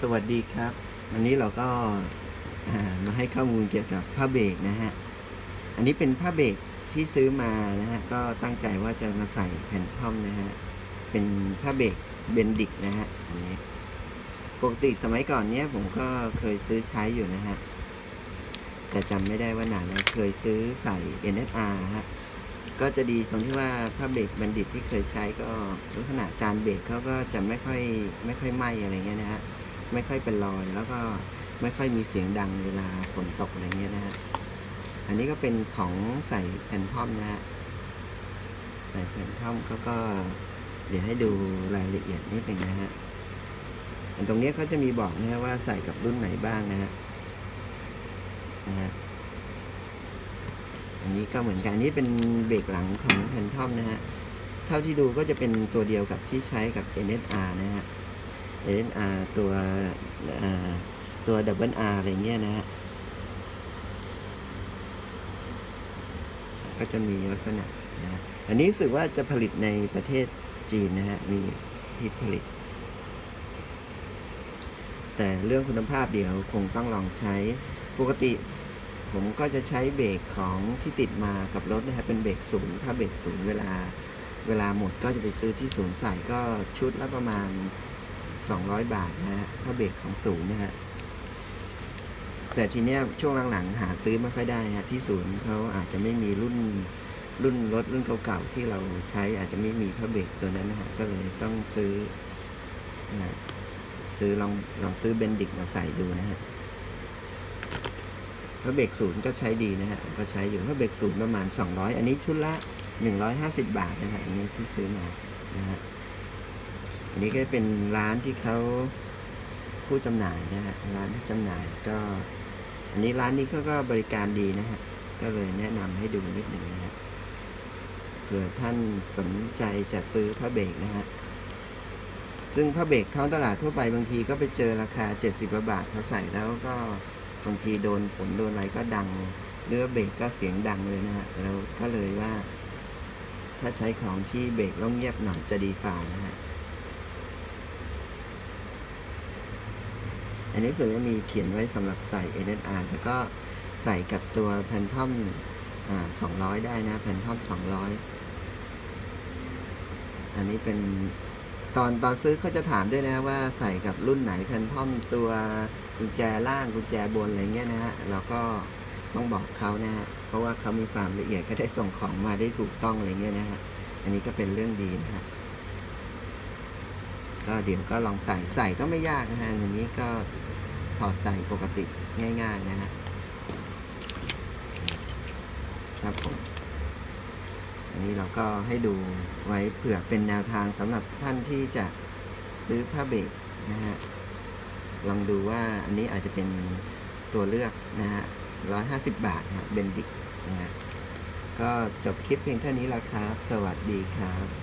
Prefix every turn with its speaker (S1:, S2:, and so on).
S1: สวัสดีครับ วันนี้เราก็ามาให้ข้อมูลเกี่ยวกับผ้าเบรกนะฮะ อันนี้เป็นผ้าเบรกที่ซื้อมานะฮะ ก็ตั้งใจว่าจะมาใส่แผ่นท่อมนะฮะ เป็นผ้าเบรกเบนดิกนะฮะ อันนี้ ปกติสมัยก่อนเนี้ยผมก็เคยซื้อใช้อยู่นะฮะ แต่จำไม่ได้ว่านานแล้วเคยซื้อใส่ NSR ฮะ ก็จะดีตรงที่ว่าผ้าเบรกบัณฑิตที่เคยใช้ก็ลักษณะจานเบรกเขาก็จะไม่ค่อยไม่ค่อยไหมอะไรเงี้ยนะฮะไม่ค่อยเป็นรอย แล้วก็ไม่ค่อยมีเสียงดังเวลาฝนตกอะไรเงี้ยนะฮะอันนี้ก็เป็นของใส่แผ่นท่อมนะฮะใส่แผ่นท่อมเขาก็ เดี๋ยวให้ดูรายละเอียดนิดหนึ่งนะฮะอันตรงนี้เขาจะมีบอกนะฮะว่าใส่กับรุ่นไหนบ้างนะฮะนะฮะ อันนี้ก็เหมือนกันนนี้เป็นเบรกหลังของแพนทอมนะฮะ เท่าที่ดูก็จะเป็นตัวเดียวกับที่ใช้กับ NSR นะฮะ NSR ตัวเอ่อตัว Double R อะไรเงี้ยนะฮะ ก็จะมีลักษณะนะฮะอันนี้รู้สึกว่าจะผลิตในประเทศจีนนะฮะ มีที่ผลิต แต่เรื่องคุณภาพเดี๋ยวคงต้องลองใช้ปกติ ผมก็จะใช้เบรกของที่ติดมากับรถนะครับเป็นเบรกศูนย์ถ้าเบรกศูนย์เวลาเวลาหมดก็จะไปซื้อที่ศูนย์ใส่ก็ชุดละประมาณ 200 บาทนะฮะถ้าเบรกของศูนย์นะฮะแต่ทีเนี้ยช่วงหลังๆหาซื้อไม่ค่อยได้ฮะที่ศูนย์เขาอาจจะไม่มีรุ่นรุ่นรถรุ่นเก่าๆที่เราใช้อาจจะไม่มีพระเบรกตัวนั้นนะฮะก็เลยต้องซื้อนะซื้อลองลองซื้อเบนดิกมาใส่ดูนะฮะ พระเบรกศูนย์ก็ใช้ดีนะฮะก็ใช้อยู่พระเบรกศูนย์ประมาณ 200 อันนี้ชุดละ 150 บาทนะฮะอันนี้ที่ซื้อมานะฮะอันนี้ก็เป็นร้านที่เขาผู้จำหน่ายนะฮะร้านที่จำหน่ายก็ อันนี้ร้านนี้เขาก็บริการดีนะฮะก็เลยแนะนำให้ดูนิดหนึ่งนะฮะเผื่อท่านสนใจจะซื้อพระเบรกนะฮะซึ่งพระเบรกท้องตลาดทั่วไปบางทีก็ไปเจอราคา 70กว่าบาทพอใส่แล้วก็ บางทีโดนฝนโดนอะไรก็ดังเรือเบรกก็เสียงดังเลยนะฮะเราก็เลยว่า ถ้าใช้ของที่เบรกต้องเงียบหน่อยจะดีฝ่านะฮะอันนี้ส่วนจะมีเขียนไว้สำหรับใส่ NSR แล้วก็ใส่กับตัวแพนทอมอ่า200ได้นะแพนทอม200อันนี้เป็นตอนตอนซื้อเขาจะถามด้วยนะว่าใส่กับรุ่นไหนแพนทอมตัว กุญแจล่างกุญแจบนอะไรเงี้ยนะฮะเราก็ต้องบอกเขานะฮะเพราะว่าเขามีความละเอียดก็ได้ส่งของมาได้ถูกต้องอะไรเงี้ยนะฮะอันนี้ก็เป็นเรื่องดีนะฮะก็เดี๋ยวก็ลองใส่ใส่ก็ไม่ยากนะฮะอันนี้ก็ถอดใส่ปกติง่าย ๆนะฮะครับผมอันนี้เราก็ให้ดูไว้เผื่อเป็นแนวทางสำหรับท่านที่จะซื้อผ้าเบรกนะฮะ ลองดูว่าอันนี้อาจจะเป็นตัวเลือกนะฮะร้อยห้าสิบบาทนะฮะเบนดิกนะฮะก็จบคลิปเพียงเท่านี้ละครับ สวัสดีครับ